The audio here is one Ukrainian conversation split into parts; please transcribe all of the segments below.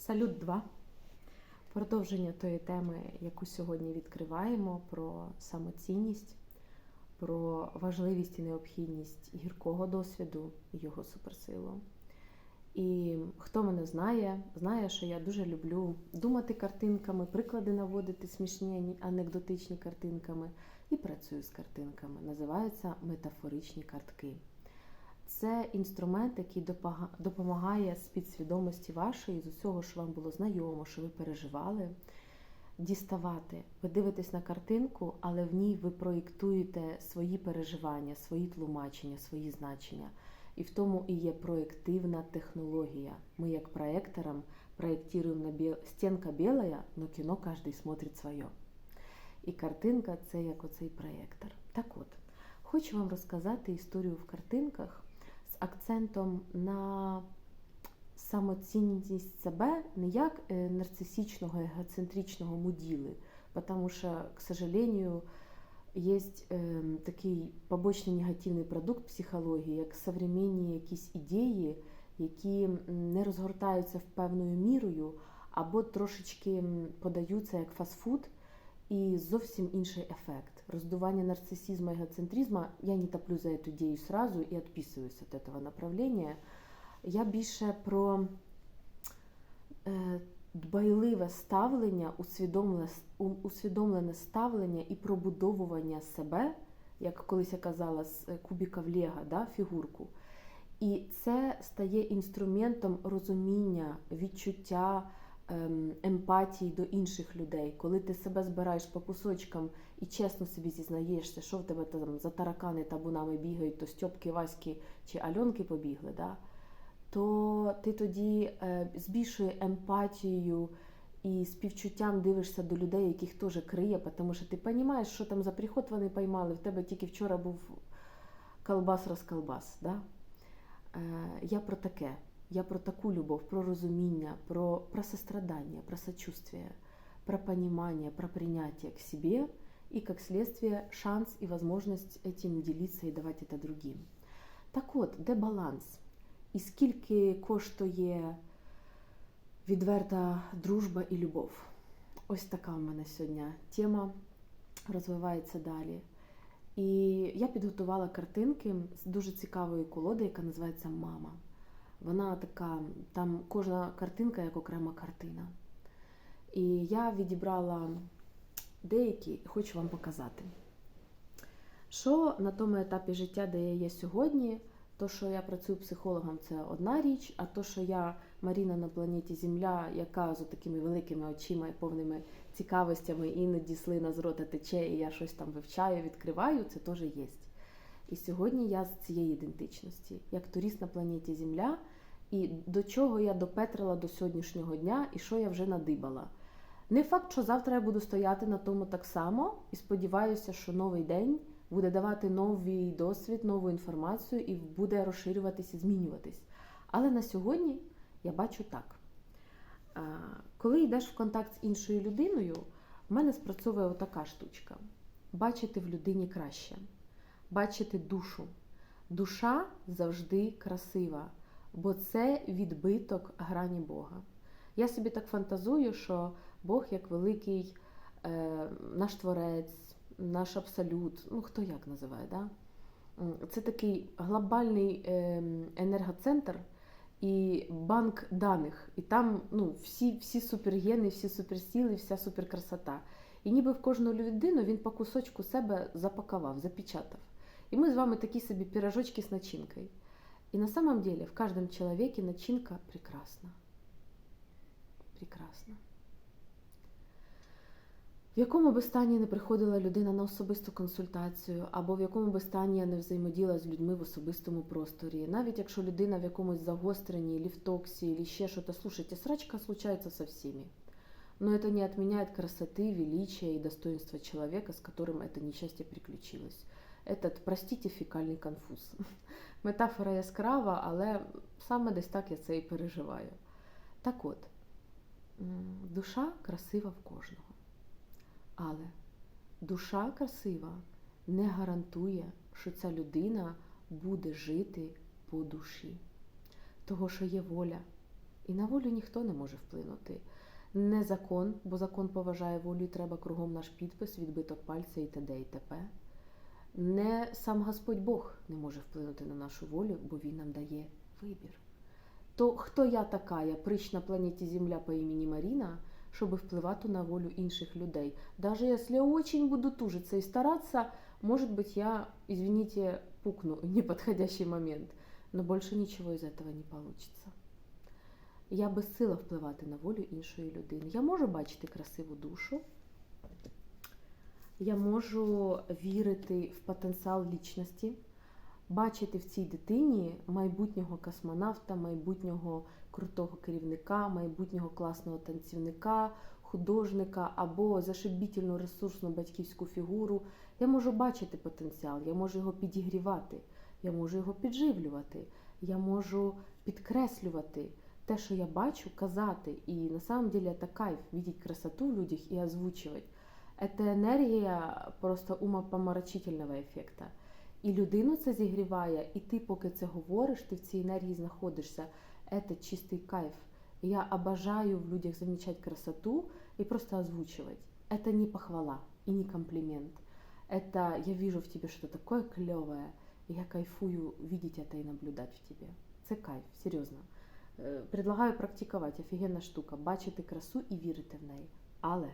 Салют 2. Продовження тої теми, яку сьогодні відкриваємо, про самоцінність, про важливість і необхідність гіркого досвіду і його суперсилу. І хто мене знає, знає, що я дуже люблю думати картинками, приклади наводити смішні анекдотичні картинками і працюю з картинками. Називаються метафоричні картки. Це інструмент, який допомагає з підсвідомості вашої, з усього, що вам було знайомо, що ви переживали, діставати. Ви дивитесь на картинку, але в ній ви проєктуєте свої переживання, свої тлумачення, свої значення. І в тому і є проєктивна технологія. Ми, як проектором, проєктуємо на бел... стінка біла, но кіно кожен смотрить своє. І картинка це як оцей проєктор. Так от, хочу вам розказати історію в картинках акцентом на самоцінність себе не як е, нарцисичного, егоцентричного муділи, тому що, к сожалению, есть е, такий побочний негативний продукт психології, як современні якісь ідеї, які не розгортаються в певною мірою, або трошечки подаються як фастфуд, і зовсім інший ефект. Роздування нарциссизма, егоцентризма, я не топлю за эту ідею сразу і відписуюсь від этого направления. Я більше про е, дбайливе ставлення, усвідомлене, ставлення і пробудовування себе, як колись я казала, з е, кубіка в Лего, да, фігурку. І це стає інструментом розуміння, відчуття емпатії до інших людей. Коли ти себе збираєш по кусочкам і чесно собі зізнаєшся, що в тебе там за таракани табунами бігають, то Стьопки, Васьки чи Альонки побігли, да? то ти тоді е, з більшою емпатією і співчуттям дивишся до людей, яких теж криє, тому що ти розумієш, що там за приход вони поймали, в тебе тільки вчора був колбас-розколбас. Да? Е, я про таке. Я про таку любов, про розуміння, про, про сострадание, про сочувствие, про понимание, про принятие к себе и, как следствие, шанс и возможность этим делиться и давать это другим. Так от, де баланс? І скільки коштує відверта дружба і любов? Ось така в мене сьогодні тема розвивається далі. І я підготувала картинки з дуже цікавої колоди, яка називається Мама. Вона така, там кожна картинка як окрема картина. І я відібрала деякі і хочу вам показати. Що на тому етапі життя, де я є сьогодні, то, що я працюю психологом, це одна річ, а то, що я Маріна на планеті Земля, яка з такими великими очима і повними цікавостями, іноді слина з рота тече, і я щось там вивчаю, відкриваю, це теж є. І сьогодні я з цієї ідентичності, як турист на планеті Земля, і до чого я допетрила до сьогоднішнього дня, і що я вже надибала. Не факт, що завтра я буду стояти на тому так само, і сподіваюся, що новий день буде давати новий досвід, нову інформацію і буде розширюватись і змінюватись. Але на сьогодні я бачу так. Коли йдеш в контакт з іншою людиною, в мене спрацьовує отака штучка: бачити в людині краще, бачити душу. Душа завжди красива, бо це відбиток грані Бога. Я собі так фантазую, що Бог як великий е, наш творець, наш абсолют, ну хто як називає, да? Це такий глобальний е, енергоцентр і банк даних. І там ну, всі, всі супергени, всі суперсіли, вся суперкрасота. І ніби в кожну людину він по кусочку себе запакував, запечатав. І ми з вами такі собі пирожочки з начинкою. И на самом деле в каждом человеке начинка прекрасна. Прекрасна. В якому би стані не приходила людина на особисту консультацію, або в якому би стані я не взаємоділа з людьми в особистому просторі, навіть якщо людина в якомусь загостренні, или в токсі, или ще щось, слушайте, срачка случается со всеми. Но это не отменяет красоты, величия и достоинства человека, с которым это несчастье приключилось. Этот, простите, фекальний конфуз. Метафора яскрава, але саме десь так я це і переживаю. Так от, душа красива в кожного. Але душа красива не гарантує, що ця людина буде жити по душі. Того, що є воля, І на волю ніхто не може вплинути. Не закон, бо закон поважає волю, і треба кругом наш підпис, відбиток пальця і т.д. і т.п. Не сам Господь Бог не може вплинути на нашу волю, бо Він нам дає вибір. То хто я така, я прищ на планеті Земля по імені Маріна, щоб впливати на волю інших людей. Даже если очень буду тужиться и стараться, может быть, я, извините, пукну в неподходящий момент, но больше ничего из этого не получится. Я безсила впливати на волю іншої людини. Я можу бачити красиву душу, я можу вірити в потенціал лічності, бачити в цій дитині майбутнього космонавта, майбутнього крутого керівника, майбутнього класного танцівника, художника або зашибітельну ресурсну батьківську фігуру. Я можу бачити потенціал, я можу його підігрівати, я можу його підживлювати, я можу підкреслювати те, що я бачу, казати. І на самом деле это кайф видеть красоту в людях и озвучивать. Это енергія просто умопомрачительного ефекта. І людину це зігріває, і ти, поки це говориш, ти в цій енергії знаходишся. Це чистий кайф. Я обожаю в людях замечать красоту и просто озвучивать. Это не похвала и не комплимент. Это я вижу в тебе что-то такое клевое, и я кайфую видеть это и наблюдать в тебе. Це кайф, серйозно. Е, Предлагаю практикувати, офігенна штука, бачити красу і вірити в неї. Але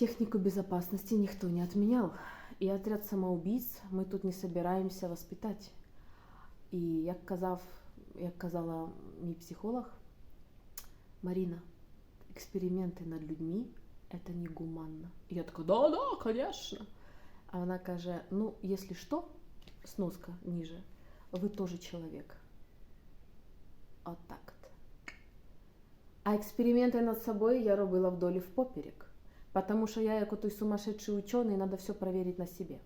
технику безопасности никто не отменял. И отряд самоубийц мы тут не собираемся воспитать. І як казав, як казала мій психолог Марина, експерименти над людьми это не гуманно. І я така, да, да, конечно. А вона каже: ну, если что, сноска ниже, ви тоже человек. От так от. А експерименти над собою я робила вдоль і впоперек. Потому що я, як той сумасшедший учений, треба все перевірити на собі.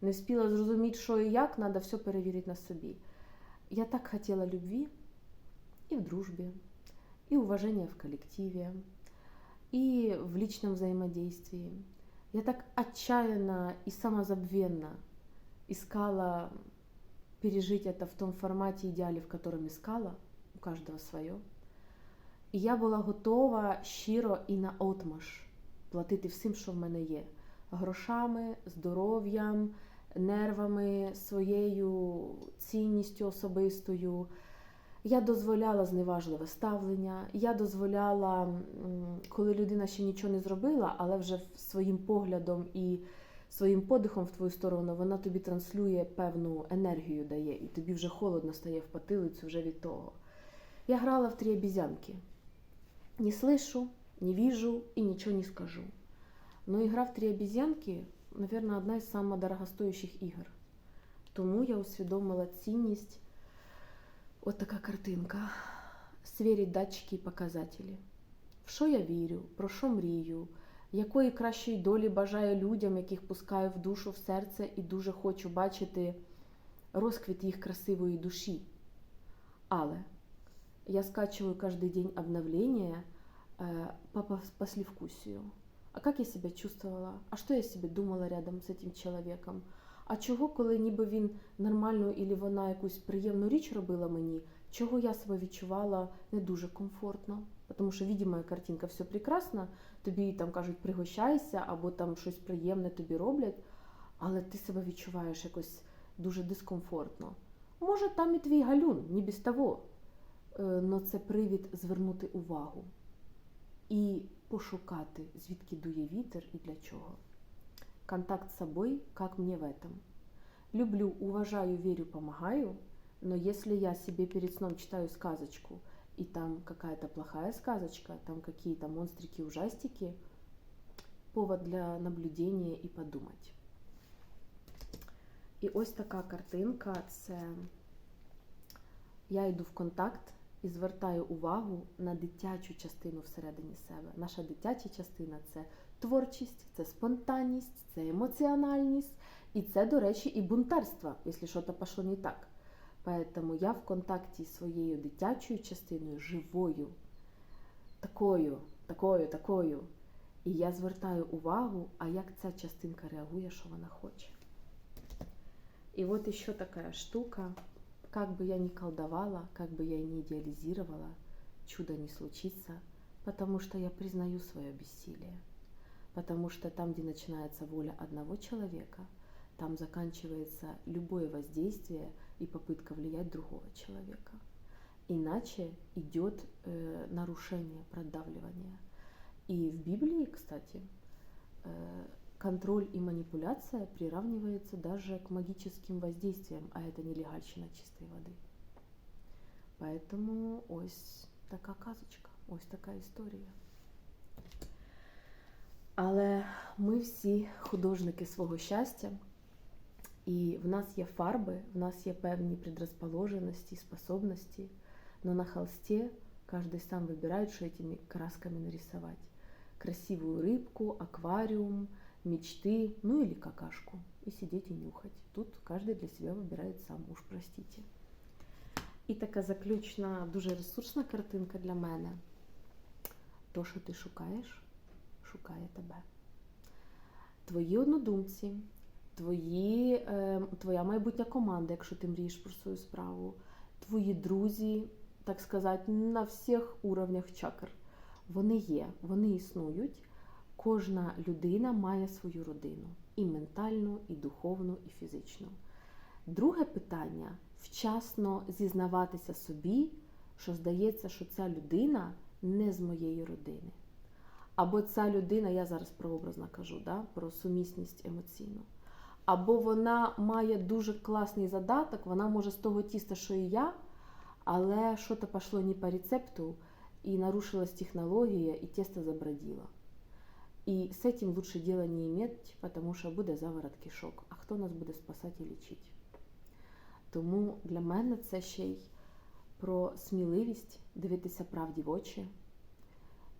Не встигла зрозуміти, що і як, треба все перевірити на собі. Я так хотела любви и в дружбе, и уважения в коллективе, и в личном взаимодействии. Я так отчаянно и самозабвенно искала пережить это в том формате идеале, в котором искала, у каждого свое. І я була готова щиро і на отмаш Платити всім, що в мене є: грошами, здоров'ям, нервами, своєю цінністю особистою. Я дозволяла зневажливе ставлення, я дозволяла, коли людина ще нічого не зробила, але вже своїм поглядом і своїм подихом в твою сторону вона тобі транслює певну енергію дає, і тобі вже холодно стає в потилицю вже від того. Я грала в три обізянки. Не слышу, не вижу и ничего не скажу. Но игра в три обезьянки, наверное, одна із самых дорогостоящих ігор. Тому я усвідомила цінність. От така картинка. Свірить датчики і показателі. В що я вірю, про що мрію, якої кращої долі бажаю людям, яких пускаю в душу, в серце, і дуже хочу бачити розквіт їх красивої душі. Але я скачиваю каждый день обновления э, по пос- послевкусию. А как я себя чувствовала? А що я себе думала рядом з цим чоловіком? А чого, коли ніби він нормальну і вона якусь приємну річ робила мені, чого я себе відчувала не дуже комфортно? Тому що відома картинка все прекрасно, тобі там кажуть пригощайся, або там щось приємне тобі роблять, але ти себе відчуваєш якось дуже дискомфортно. Може, там і твій галюн, не без того. але це привід звернути увагу і пошукати, звідки дує вітер і для чого. Контакт з собою, як мені в этом. Люблю, уважаю, верю, помогаю, но если я себе перед сном читаю сказочку, и там какая-то плохая сказочка, там какие-то монстрики, ужастики, повод для наблюдения і подумать. І ось така картинка це я йду в контакт і звертаю увагу на дитячу частину всередині себе. Наша дитяча частина це творчість, це спонтанність, це емоціональність, і це, до речі, і бунтарство, якщо щось пішло не так. Поэтому я в контакті з своєю дитячою частиною, живою, такою, такою, такою. І я звертаю увагу, а як ця частинка реагує, що вона хоче. І от ще така штука. Как бы я ни колдовала, как бы я ни идеализировала, чудо не случится, потому что я признаю свое бессилие. Потому что там, где начинается воля одного человека, там заканчивается любое воздействие и попытка влиять другого человека. Иначе идет э, нарушение, продавливание. И в Библии, кстати, э, контроль и манипуляция приравнивается даже к магическим воздействиям, а это нелегальщина чистой води. Поэтому ось така казочка, ось така історія. Але ми всі художники свого щастя, і в нас є фарби, в нас є певні предрасположенности, способности, но на холсте каждый сам выбирает, что этими красками нарисовать. Красивую рыбку, аквариум, мечты, ну или какашку. И сидеть и нюхать. Тут каждый для себя вибирає сам, уж простите. І така заключна, дуже ресурсна картинка для мене. То, що ти шукаєш, шукає тебе. Твої однодумці, твої, е, твоя майбутня команда, якщо ти мрієш про свою справу, твої друзі, так сказати, на всіх уровнях чакр. Вони є, вони існують. Кожна людина має свою родину і ментальну, і духовну, і фізичну. Друге питання вчасно зізнаватися собі, що здається, що ця людина не з моєї родини. Або ця людина, я зараз прообразно кажу, да, про сумісність емоційну. Або вона має дуже класний задаток, вона може з того тіста, що і я, але щось пішло не по рецепту, і нарушилась технологія, і тесто заброділо. І з цим лучше діла не иметь, тому що буде заворот кишок. А хто нас буде спасати і лічити? Тому для мене це ще й про сміливість дивитися правді в очі.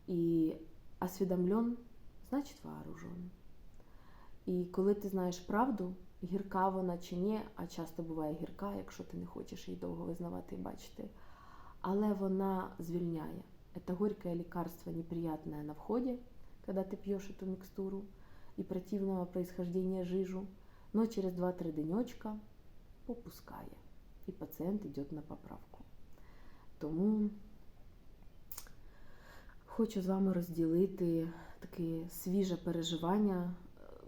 І освідомлен, значить вооружен. І коли ти знаєш правду, гірка вона чи ні, а часто буває гірка, якщо ти не хочеш її довго визнавати і бачити, але вона звільняє. Это горькое лекарство неприятное на входе, когда ты пьешь эту микстуру и противного происхождения жижу, но через 2-3 денечка попускає, і пацієнт йде на поправку. Тому хочу з вами розділити таке свіже переживання.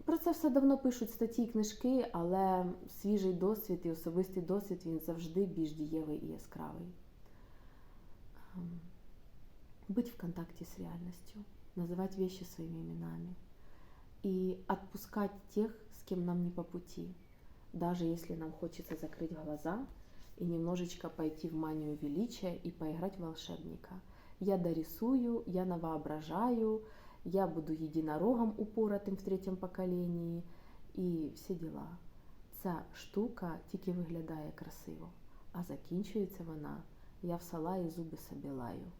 Про це все давно пишуть статті і книжки, але свіжий досвід і особистий досвід він завжди більш дієвий і яскравий. Ем, Быть в контакте с реальностью, называть вещи своими именами и отпускать тех, с кем нам не по пути, даже если нам хочется закрыть глаза и немножечко пойти в манию величия и поиграть в волшебника. Я дорисую, я навоображаю, я буду единорогом упоротым в третьем поколении і всі діла. Ця штука тільки виглядає красиво, а закінчується вона я в сала і зуби собі лаю.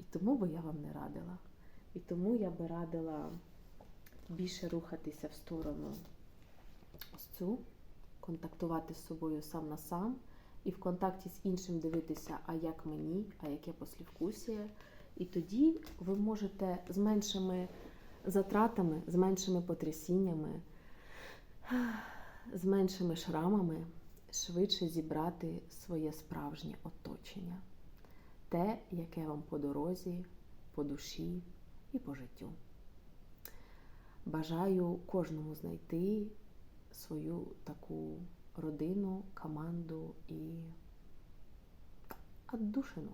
І тому би я вам не радила. І тому я би радила більше рухатися в сторону ось цю, контактувати з собою сам на сам, і в контакті з іншим дивитися, а як мені, а яке послівкусія. І тоді ви можете з меншими затратами, з меншими потрясіннями, з меншими шрамами швидше зібрати своє справжнє оточення те, яке вам по дорозі, по душі і по життю. Бажаю кожному знайти свою таку родину, команду і отдушину.